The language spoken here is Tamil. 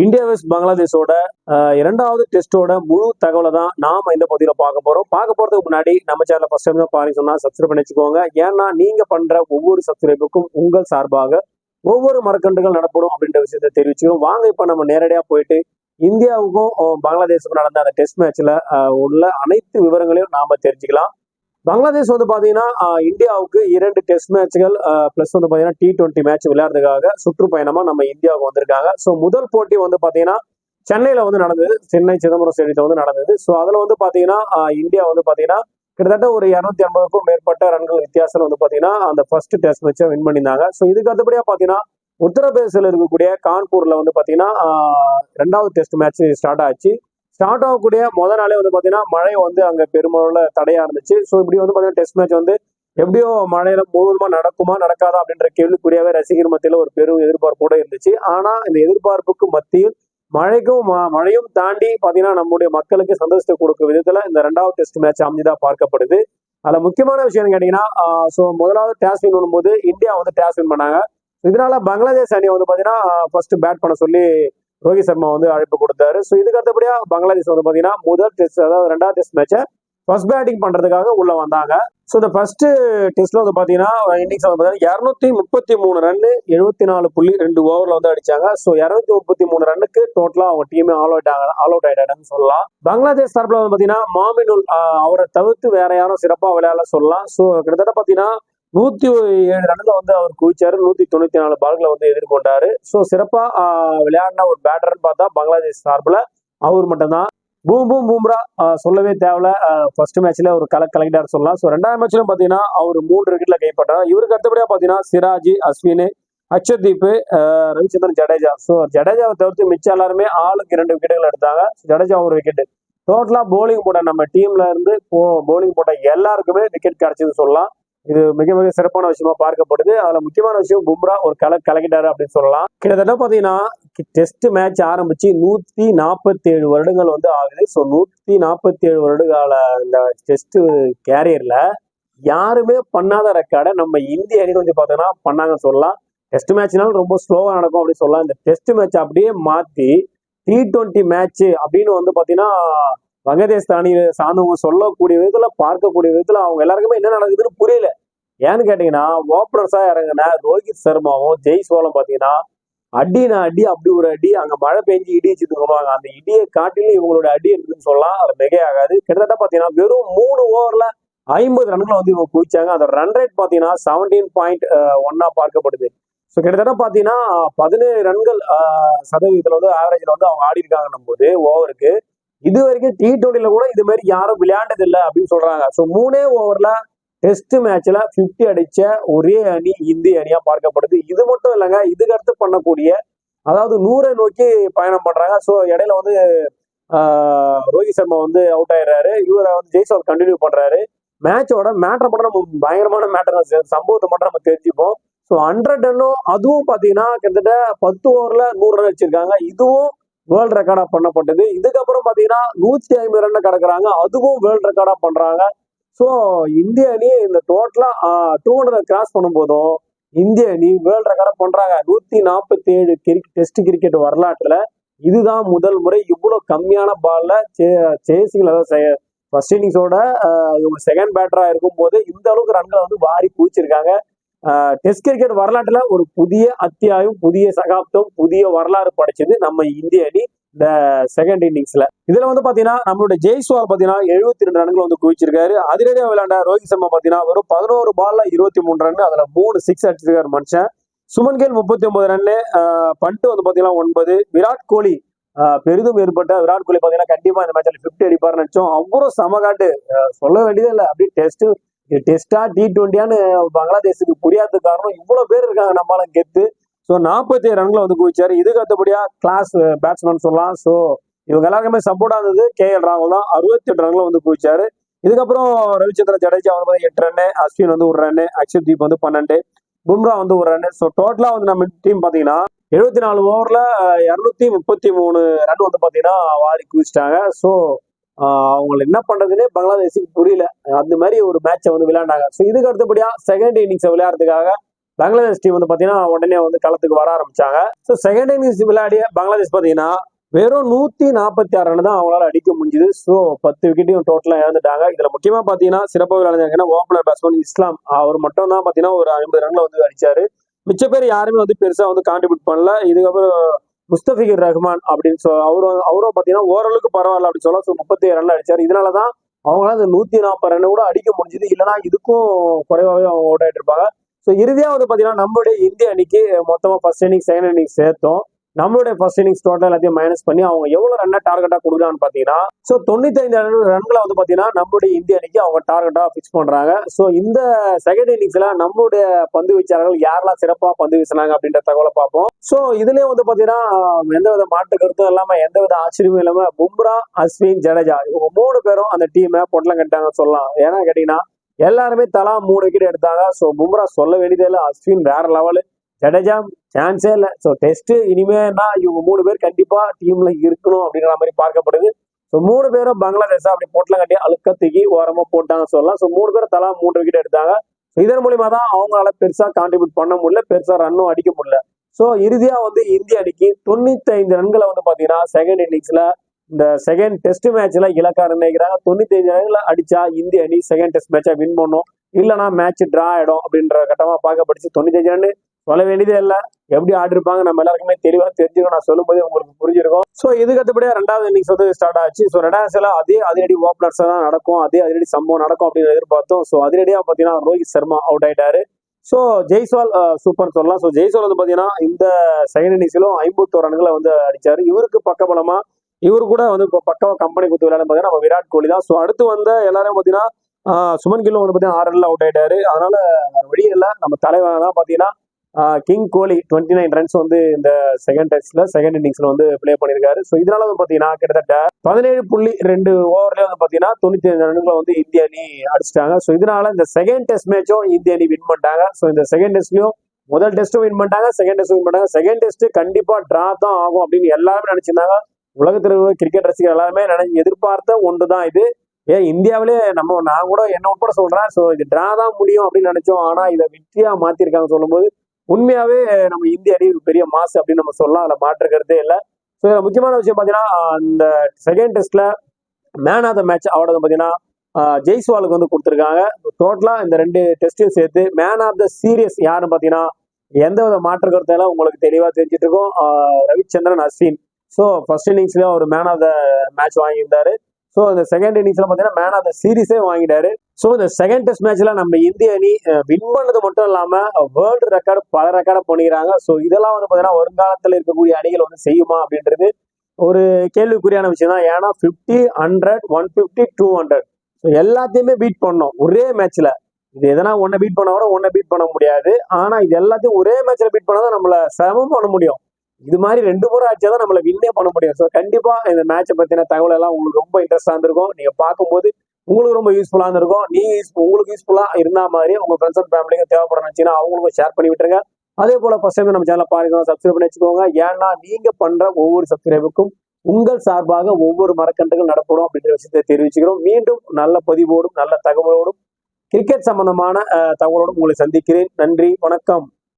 இந்தியா வெஸ்ட் பங்களாதேஷோட இரண்டாவது டெஸ்டோட முழு தகவலை தான் நாம இந்த பகுதியில் பார்க்க போறோம். பார்க்க போறதுக்கு முன்னாடி நம்ம சேனல் ஃபர்ஸ்ட் டைம் தான் பாருங்க சொன்னா சப்ஸ்கிரைப் பண்ணி வச்சுக்கோங்க ஏன்னா நீங்க பண்ற ஒவ்வொரு சப்ஸ்கிரைபுக்கும் உங்கள் சார்பாக ஒவ்வொரு மரக்கன்றுகள் நடப்படும் அப்படின்ற விஷயத்தை தெரிவிச்சுக்கிறோம். வாங்க இப்ப நம்ம நேரடியா போயிட்டு இந்தியாவுக்கும் பங்களாதேஷுக்கும் நடந்த அந்த டெஸ்ட் மேட்ச்ல உள்ள அனைத்து விவரங்களையும் நாம தெரிஞ்சுக்கலாம். பங்களாதேஷ் வந்து பார்த்தீங்கன்னா இந்தியாவுக்கு இரண்டு டெஸ்ட் மேட்ச்கள் பிளஸ் வந்து பார்த்தீங்கன்னா டி டுவெண்ட்டி மேட்ச் விளையாடுறதுக்காக சுற்றுப்பயணமா நம்ம இந்தியாவுக்கு வந்திருக்காங்க. ஸோ முதல் போட்டி வந்து பார்த்தீங்கன்னா சென்னையில வந்து நடந்தது. சென்னை சிதம்பரம் ஸ்டேடியத்தில் வந்து நடந்தது. ஸோ அதில் வந்து பார்த்தீங்கன்னா இந்தியா வந்து பார்த்தீங்கன்னா கிட்டத்தட்ட ஒரு இரநூத்தி ஐம்பதுக்கும் மேற்பட்ட ரன்கள் வித்தியாசம் வந்து பார்த்தீங்கன்னா அந்த ஃபர்ஸ்ட் டெஸ்ட் மேட்சை வின் பண்ணியிருந்தாங்க. ஸோ இதுக்கு அடுத்தபடியாக பார்த்தீங்கன்னா உத்தரப்பிரதேசில் இருக்கக்கூடிய கான்பூரில் வந்து பார்த்தீங்கன்னா ரெண்டாவது டெஸ்ட் மேட்ச் ஸ்டார்ட் ஆச்சு. ஸ்டார்ட் ஆகக்கூடிய முத நாளே வந்து பாத்தீங்கன்னா மழை வந்து அங்க பெருமளவுல தடையா இருந்துச்சு. ஸோ இப்படி வந்து பாத்தீங்கன்னா டெஸ்ட் மேட்ச் வந்து எப்படியோ மழையில முழுவதுமா நடக்குமா நடக்காதா அப்படின்ற கேள்விக்குரியவே ரசிகர் மத்தியில ஒரு பெரும் எதிர்பார்ப்போட இருந்துச்சு. ஆனா இந்த எதிர்பார்ப்புக்கு மத்தியில் மழைக்கும் ம- மழையும் தாண்டி பாத்தீங்கன்னா நம்முடைய மக்களுக்கு சந்தோஷத்தை கொடுக்கும் விதத்துல இந்த ரெண்டாவது டெஸ்ட் மேட்ச் அமைஞ்சுதான் பார்க்கப்படுது. அதுல முக்கியமான விஷயம் கேட்டீங்கன்னா ஸோ முதலாவது டேஸ் வின் பண்ணும்போது இந்தியா வந்து டேஸ் வின் பண்ணாங்க. இதனால பங்களாதேஷ் அணி வந்து பாத்தீங்கன்னா ஃபர்ஸ்ட் பேட் பண்ண சொல்லி ரோஹித் சர்மா வந்து அழைப்பு கொடுத்தாரு. ஸோ இதுக்கு அடுத்தபடியா பங்களாதேஷ் வந்து பாத்தீங்கன்னா முதல் டெஸ்ட் அதாவது ரெண்டாவது டெஸ்ட் மேட்சை ஃபர்ஸ்ட் பேட்டிங் பண்றதுக்காக உள்ள வந்தாங்க. ஸோ இந்த ஃபர்ஸ்ட் டெஸ்ட்ல வந்து பாத்தீங்கன்னா இன்னிங்ஸ் வந்து பாத்தீங்கன்னா இரநூத்தி முப்பத்தி மூணு ரன்னு எழுபத்தி நாலு புள்ளி ரெண்டு ஓவர்ல வந்து அடிச்சாங்க. ஸோ இரநூத்தி முப்பத்தி மூணு ரன்னுக்கு டோட்டலா அவங்க டீமே ஆல் அவுட் ஆல் அவுட் ஆயிட்டாங்கன்னு சொல்லலாம். பங்களாதேஷ் தரப்புல வந்து பாத்தீங்கன்னா மாமினுல் அவரை தவிர்த்து வேற யாரும் சிறப்பா விளையாட சொல்லலாம். ஸோ கிட்டத்தட்ட பாத்தீங்கன்னா நூத்தி ஏழு ரன்ல வந்து அவர் குவிச்சாரு. நூத்தி தொண்ணூத்தி நாலு பால்களை வந்து எதிர்கொண்டாரு. ஸோ சிறப்பா விளையாடின ஒரு பேட்டர்னு பார்த்தா பங்களாதேஷ் சார்பில் அவர் மட்டும்தான். பூம் பூம் பூம்ரா சொல்லவே தேவையில்ல. ஃபர்ஸ்ட் மேட்ச்ல ஒரு கலக் கலக்கிட்டார் சொல்லலாம். ஸோ ரெண்டாவது மேட்ச்ல பாத்தீங்கன்னா அவர் மூன்று விக்கெட்ல கைப்பற்றார். இவருக்கு அடுத்தபடியா பாத்தீங்கன்னா சிராஜ் அஸ்வின் அக்ஷர்தீப் ரவிச்சந்திரன் ஜடேஜா. ஸோ ஜடேஜாவை தவிர்த்து மிச்சம் எல்லாருமே ஆளுக்கு இரண்டு விக்கெட்டுகள் எடுத்தாங்க. ஜடேஜா ஒரு விக்கெட் டோட்டலா போலிங் போட்ட நம்ம டீம்ல இருந்து போ போலிங் போட்ட எல்லாருக்குமே விக்கெட் கிடைச்சதுன்னு சொல்லலாம். இது மிக மிக சிறப்பான விஷயமா பார்க்கப்படுது. அதுல முக்கியமான விஷயம் பும்ரா ஒரு கல கலக்கிட்டாரு அப்படின்னு சொல்லலாம். கிட்டத்தட்ட பாத்தீங்கன்னா டெஸ்ட் மேட்ச் ஆரம்பிச்சு நூத்தி நாற்பத்தி ஏழு வருடங்கள் வந்து ஆகுது. ஸோ நூத்தி நாற்பத்தி ஏழு வருடகால இந்த டெஸ்ட் கேரியர்ல யாருமே பண்ணாத ரெக்கார்டை நம்ம இந்திய அணி வந்து பார்த்தோன்னா பண்ணாங்கன்னு சொல்லலாம். டெஸ்ட் மேட்ச்னாலும் ரொம்ப ஸ்லோவா நடக்கும் அப்படின்னு சொல்லலாம். இந்த டெஸ்ட் மேட்ச் அப்படியே மாத்தி டி டுவெண்ட்டி மேட்ச் அப்படின்னு வந்து பாத்தீங்கன்னா வங்கதேச சார்ந்தவங்க சொல்லக்கூடிய விதத்துல பார்க்கக்கூடிய விதத்துல அவங்க எல்லாருக்குமே என்ன நடக்குதுன்னு புரியல. ஏன்னு கேட்டீங்கன்னா ஓப்பனர்ஸா இறங்கின ரோஹித் சர்மாவும் ஜெய்ஸ்வாலும் பாத்தீங்கன்னா அடினா அடி அப்படி ஒரு அடி அங்க மழை பெஞ்சு இடி வச்சுட்டு சொல்லுவாங்க அந்த இடியை காட்டிலும் இவங்களோட அடி இருக்குன்னு சொல்லலாம். அது மிகையாகாது கிட்டத்தட்ட பாத்தீங்கன்னா வெறும் மூணு ஓவர்ல ஐம்பது ரன்களை வந்து இவங்க குவிச்சாங்க. அந்த ரன் ரேட் பாத்தீங்கன்னா செவன்டீன் பாயிண்ட் ஒன்னா பார்க்கப்படுது. ஸோ கிட்டத்தட்ட பார்த்தீங்கன்னா பதினேழு ரன்கள் சதவீதத்தில் வந்து ஆவரேஜில் வந்து அவங்க ஆடி இருக்காங்கன்னும் போது ஓவருக்கு இது வரைக்கும் டி டுவெண்ட்டில கூட இது மாதிரி யாரும் விளையாண்டது இல்லை அப்படின்னு சொல்றாங்க. ஸோ மூணே ஓவர்ல டெஸ்ட் மேட்ச்ல 50 அடிச்ச ஒரே அணி இந்திய அணியா பார்க்கப்படுது. இது மட்டும் இல்லைங்க இதுக்கு அடுத்து பண்ணக்கூடிய அதாவது நூறை நோக்கி பயணம் பண்றாங்க. ஸோ இடையில வந்து ரோஹித் சர்மா வந்து அவுட் ஆயிடுறாரு. இவரை வந்து ஜெய்சவர் கண்டினியூ பண்றாரு. மேட்சோட மேட்டரை மட்டும் நம்ம பயங்கரமான மேட்டர் சம்பவத்தை மட்டும் நம்ம தெரிஞ்சுப்போம். ஸோ ஹண்ட்ரட் ரன்னும் அதுவும் பார்த்தீங்கன்னா கிட்டத்தட்ட பத்து ஓவர்ல நூறு ரன் வச்சிருக்காங்க. இதுவும் வேர்ல்ட் ரெக்கார்டா பண்ணப்பட்டது. இதுக்கப்புறம் பாத்தீங்கன்னா நூத்தி ஐம்பது ரன் கிடக்குறாங்க. அதுவும் வேர்ல்ட் ரெக்கார்டா பண்றாங்க. ஸோ இந்திய அணி இந்த டோட்டலா டூ ஹண்ட்ரட் கிராஸ் பண்ணும்போதும் இந்திய அணி வேர்ல்ட் ரெக்கார்டா பண்றாங்க. நூத்தி நாற்பத்தி ஏழு டெஸ்ட் கிரிக்கெட் வரலாற்றுல இதுதான் முதல் முறை இவ்வளவு கம்மியான பால்ல சேசிங் அதாவது ஃபர்ஸ்ட் இன்னிங்ஸோட இவங்க செகண்ட் பேட்டரா இருக்கும் போது இந்த அளவுக்கு ரன்களை வந்து வாரி குவிச்சிருக்காங்க. டெஸ்ட் கிரிக்கெட் வரலாற்றுல ஒரு புதிய அத்தியாயம் புதிய சகாப்தம் புதிய வரலாறு படைச்சது நம்ம இந்திய அணி இந்த செகண்ட் இன்னிங்ஸ்ல இதுல வந்து பாத்தீங்கன்னா நம்மளோட ஜெய்ஸ்வால் பாத்தீங்கன்னா எழுபத்தி ரெண்டு ரன்கள் வந்து குவிச்சிருக்காரு. அதிரடியா விளையாண்ட ரோஹித் சர்மா பாத்தீங்கன்னா வெறும் பதினோரு பால்ல இருபத்தி மூணு ரன் அதுல மூணு சிக்ஸ் அடிச்சிருக்காரு மனுஷன் சுமன் கேல் முப்பத்தி ஒன்பது ரன்னு பண்ட்டு வந்து பாத்தீங்கன்னா ஒன்பது. விராட் கோலி ஆஹ் பெரிதும் ஏற்பட்ட விராட் கோலி பாத்தீங்கன்னா கண்டிப்பா இந்த மேட்ச்ல பிப்டி அடிப்பார்னு நினைச்சோம். அவ்வளவு சமகாட்டு சொல்ல வேண்டியதே இல்லை. அப்படியே டெஸ்ட் டெஸ்டா டி டுவெண்ட்டியான்னு பங்களாதேஷுக்கு புரியாத காரணம் இவ்வளோ பேர் இருக்காங்க நம்மளால கெத்து. ஸோ நாற்பத்தி ஏழு ரன்களை வந்து குவிச்சாரு. இதுக்கு அடுத்தபடியா கிளாஸ் பேட்ஸ்மேன் uh, சொல்லலாம். ஸோ இவங்க எல்லாருக்குமே சப்போர்ட்டாக இருந்தது கே எல் ராகுல் தான். அறுபத்தி எட்டு ரன்களை வந்து குவிச்சாரு. இதுக்கப்புறம் ரவிச்சந்திரன் ஜடேஜா வந்து எட்டு ரன்னு அஸ்வின் வந்து ஒரு ரன்னு அக்ஷர் தீப் வந்து பன்னெண்டு பும்ரா வந்து ஒரு ரன்னு ஸோ டோட்டலாக வந்து நம்ம டீம் பார்த்தீங்கன்னா எழுபத்தி நாலு ஓவர்ல இரநூத்தி முப்பத்தி மூணு ரன் வந்து பாத்தீங்கன்னா வாரி குவிச்சிட்டாங்க. ஸோ அவங்களை என்ன பண்றதுன்னே பங்களாதேஷுக்கு புரியல. அந்த மாதிரி ஒரு மேட்சை வந்து விளையாண்டாங்க. ஸோ இதுக்கு அடுத்தபடியா செகண்ட் இன்னிங்ஸை விளையாடுறதுக்காக பங்களாதேஷ் டீம் வந்து பார்த்தீங்கன்னா உடனே வந்து களத்துக்கு வர ஆரம்பிச்சாங்க. ஸோ செகண்ட் இன்னிங்ஸ் விளையாடிய பங்களாதேஷ் பாத்தீங்கன்னா வெறும் நூத்தி நாற்பத்தி ஆறு ரன் தான் அவங்களால அடிக்க முடிஞ்சுது. ஸோ பத்து விக்கெட்டையும் டோட்டலா இழந்துட்டாங்க. இதுல முக்கியமா பாத்தீங்கன்னா சிறப்பாக விளையாடுறாங்கன்னா ஓப்பனர் பேட்ஸ்மேன் இஸ்லாம். அவர் மட்டும் தான் பாத்தீங்கன்னா ஒரு ஐம்பது ரன்ல வந்து அடிச்சாரு. மிச்ச பேர் யாருமே வந்து பெருசா வந்து கான்ட்ரிபியூட் பண்ணல. இதுக்கப்புறம் முஸ்தபிகர் ரஹ்மான் அப்படின்னு சொல் அவரும் அவரும் பார்த்தீங்கன்னா ஓரளவுக்கு பரவாயில்ல அப்படின்னு சொல்ல ஸோ முப்பத்தி ஏழு ரன்ல இதனால தான் அவங்களாம் அந்த நூத்தி நாற்பது ரன் கூட அடிக்க முடிஞ்சது. இல்லைன்னா இதுக்கும் குறைவாகவே அவங்க ஓட்டாயிட்டு இருப்பாங்க ஸோ இறுதியாக வந்து பாத்தீங்கன்னா நம்மளுடைய இந்திய அணிக்கு மொத்தமாக ஃபர்ஸ்ட் இன்னிங் செகண்ட் இன்னிங் சேர்த்தோம். நம்மளுடைய ஃபர்ஸ்ட் இன்னிங்ஸ் டோட்டல் எல்லாத்தையும் மைனஸ் பண்ணி அவங்க எவ்வளவு ரன்னா டார்கெட்டா கொடுக்குறான்னு பாத்தீங்கன்னா ஸோ தொண்ணூத்தி ஐந்து ரன்களை வந்து பாத்தீங்கன்னா நம்மளுடைய இந்திய அணிக்கு அவங்க டார்கெட்டா ஃபிக்ஸ் பண்றாங்க. ஸோ இந்த செகண்ட் இன்னிங்ஸ்ல நம்மளுடைய பந்து வீச்சாளர்கள் யாரெல்லாம் சிறப்பா பந்து வீசினாங்க அப்படின்ற தகவலை பார்ப்போம். ஸோ இதுலயே வந்து பாத்தீங்கன்னா எந்தவித மாற்று கருத்தும் இல்லாம எந்தவித ஆச்சரியமும் இல்லாம பும்ரா அஸ்வின் ஜடேஜா இவங்க மூணு பேரும் அந்த டீமை பொட்டலம் கட்டாங்க சொல்லலாம். ஏன்னா கேட்டீங்கன்னா எல்லாருமே தலா மூணு விக்கெட் எடுத்தாங்க. ஸோ பும்ரா சொல்ல வேண்டியதே இல்லை அஸ்வின் வேற லெவலு ஜடேஜா சான்ஸே இல்லை. ஸோ டெஸ்ட் இனிமேனா இவங்க மூணு பேர் கண்டிப்பா டீம்ல இருக்கணும் அப்படிங்கிற மாதிரி பார்க்கப்படுது. ஸோ மூணு பேரும் பங்களாதேஷா அப்படி போட்டலாம் கட்டி அழுக்க தூக்கி ஓரமா போட்டாங்க சொல்லலாம். ஸோ மூணு பேரும் தலா மூன்று விக்கெட் எடுத்தாங்க. இதன் மூலியமா தான் அவங்களால பெருசா கான்ட்ரிபியூட் பண்ண முடியல. பெருசா ரன்னும் அடிக்க முடியல. ஸோ இறுதியா வந்து இந்திய அணிக்கு தொண்ணூத்தி ஐந்து ரன்களை வந்து பாத்தீங்கன்னா செகண்ட் இன்னிங்ஸ்ல இந்த செகண்ட் டெஸ்ட் மேட்ச்ல இலக்கா நினைக்கிறாங்க தொண்ணூத்தி ஐந்து ரன்களை அடிச்சா இந்திய அணி செகண்ட் டெஸ்ட் மேட்சா வின் பண்ணும். இல்லைன்னா மேட்ச் டிரா ஆயிடும் அப்படின்ற கட்டமா பார்க்கப்படுச்சு. தொண்ணூத்தி அஞ்சு ரன் சொல்ல வேண்டியதே இல்லை. எப்படி ஆடிருப்பாங்க நம்ம எல்லாருக்குமே தெளிவா தெரிஞ்சிருக்கும் நான் சொல்லும்போது உங்களுக்கு புரிஞ்சிருக்கும். ஸோ இதுக்கு அடுத்தபடியா ரெண்டாவது இன்னிங்ஸ் வந்து ஸ்டார்ட் ஆச்சு. ஸோ ரெண்டாவது அதே அதிரடி ஓப்பனர்ஸ் தான் நடக்கும். அதே அதிரடி சம்பவம் நடக்கும் அப்படின்னு எதிர்பார்த்தோம். ஸோ அதிரடியா பாத்தீங்கன்னா ரோஹித் சர்மா அவுட் ஆயிட்டாரு. ஸோ ஜெய்ஸ்வால் சூப்பர் சொல்லலாம். ஸோ ஜெய்ஸ்வால் வந்து பாத்தீங்கன்னா இந்த செகண்ட் இன்னிங்ஸிலும் ஐம்பத்தோரு ரன்களை வந்து அடிச்சாரு. இவருக்கு பக்கபலமா இவர் கூட வந்து இப்போ பக்கவா கம்பெனி கொடுத்து விளையாடும் பார்த்தீங்கன்னா நம்ம விராட் கோலி தான். ஸோ அடுத்து வந்த எல்லாரும் பார்த்தீங்கன்னா சுமன் கில்லும் வந்து பார்த்தீங்கன்னா ஆறு ரன்ல அவுட் ஆயிட்டாரு. அதனால வேற வழி இல்லை. நம்ம தலைவன் தான் பார்த்தீங்கன்னா king Kohli twenty nine runs வந்து இந்த செகண்ட் டெஸ்ட்ல செகண்ட் இன்னிங்ஸ்ல வந்து ப்ளே பண்ணியிருக்காரு ஸோ இதனால வந்து பார்த்தீங்கன்னா கிட்டத்தட்ட பதினேழு புள்ளி ரெண்டு ஓவர்லேயே வந்து பார்த்தீங்கன்னா தொண்ணூத்தி ஐந்து ரன்களை வந்து இந்திய அணி அடிச்சிட்டாங்க. ஸோ இதனால இந்த செகண்ட் டெஸ்ட் மேட்சும் இந்திய அணி வின் பண்ணிட்டாங்க. ஸோ இந்த செகண்ட் டெஸ்ட்லயும் முதல் டெஸ்ட்டும் வின் பண்ணிட்டாங்க செகண்ட் டெஸ்ட் வின் பண்ணாங்க செகண்ட் டெஸ்ட் கண்டிப்பா டிரா தான் ஆகும் அப்படின்னு எல்லாருமே நினைச்சிருந்தாங்க. உலகத்தில் கிரிக்கெட் ரசிகர் எல்லாருமே நினைச்சு எதிர்பார்த்த ஒன்று தான் இது. ஏன் இந்தியாவிலே நம்ம நான் கூட என்ன உட்பட சொல்றேன். ஸோ இது டிரா தான் முடியும் அப்படின்னு நினைச்சோம். ஆனா இதை வெற்றியா மாத்திருக்காங்க சொல்லும்போது உண்மையாவே நம்ம இந்திய அணி ஒரு பெரிய மாசு அப்படின்னு நம்ம சொல்லலாம். அதில் மாற்றுக்கிறதே இல்லை. ஸோ இதில் முக்கியமான விஷயம் பார்த்தீங்கன்னா அந்த செகண்ட் டெஸ்ட்ல man of the match award பார்த்தீங்கன்னா ஜெய்ஸ்வாலுக்கு வந்து கொடுத்துருக்காங்க. டோட்டலாக இந்த ரெண்டு டெஸ்ட்டையும் சேர்த்து மேன் ஆஃப் த சீரியஸ் யாருன்னு பார்த்தீங்கன்னா எந்த வித மாற்று கருத்தெல்லாம் உங்களுக்கு தெளிவாக தெரிஞ்சிட்டு இருக்கும் ரவிச்சந்திரன் அஸ்வின். ஸோ ஃபர்ஸ்ட் இன்னிங்ஸ்லேயும் அவர் மேன் ஆஃப் த மேட்ச் வாங்கியிருந்தாரு. ஸோ அந்த செகண்ட் இன்னிங்ஸ்ல பார்த்தீங்கன்னா மேன் ஆஃப் த சீரிஸே வாங்கிட்டாரு. ஸோ இந்த செகண்ட் டெஸ்ட் மேட்ச்ல நம்ம இந்திய அணி வின் பண்ணது மட்டும் இல்லாம வேர்ல்டு ரெக்கார்டு பல ரெக்கார்டை பண்ணிக்கிறாங்க. ஸோ இதெல்லாம் வந்து பார்த்தீங்கன்னா வருங்காலத்தில் இருக்கக்கூடிய அணிகள் வந்து செய்யுமா அப்படின்றது ஒரு கேள்விக்குறியான விஷயம் தான். ஏன்னா fifty hundred one fifty two hundred so எல்லாத்தையுமே பீட் பண்ணோம் ஒரே மேட்ச்ல இது எதனா ஒன்றை பீட் பண்ண கூட ஒன்றை பீட் பண்ண முடியாது. ஆனா இது எல்லாத்தையும் ஒரே மேட்ச்ல பீட் பண்ணால் தான் நம்மள சிரமம் பண்ண முடியும். இது மாதிரி ரெண்டு முறை ஆச்சா தான் நம்மள வின்னே பண்ண முடியும். ஸோ கண்டிப்பா இந்த மேட்சை பத்தின தகவல் எல்லாம் உங்களுக்கு ரொம்ப இன்ட்ரெஸ்டா இருந்திருக்கும். நீங்க பார்க்கும்போது உங்களுக்கு ரொம்ப யூஸ்ஃபுல்லா இருந்திருக்கும். நீங்க use- உங்களுக்கு யூஸ்ஃபுல்லா இருந்தா மாதிரி உங்க ஃப்ரெண்ட்ஸ் அண்ட் ஃபேமிலிக்கு தேவைப்படணுச்சுன்னா அவங்களுக்கும் ஷேர் பண்ணி விட்டுருங்க. அதே போல ஃபர்ஸ்ட் டைம் நம்ம சேனல் பாருங்க சப்ஸ்கிரைப் பண்ணி வச்சுக்கோங்க. ஏன்னா நீங்க பண்ற ஒவ்வொரு சப்ஸ்கிரைபுக்கும் உங்கள் சார்பாக ஒவ்வொரு மரக்கன்றுகள் நடப்படும் அப்படின்ற விஷயத்தை தெரிவிச்சுக்கிறோம். மீண்டும் நல்ல பதிவோடும் நல்ல தகவலோடும் கிரிக்கெட் சம்பந்தமான தகவலோடும் உங்களை சந்திக்கிறேன். நன்றி வணக்கம்.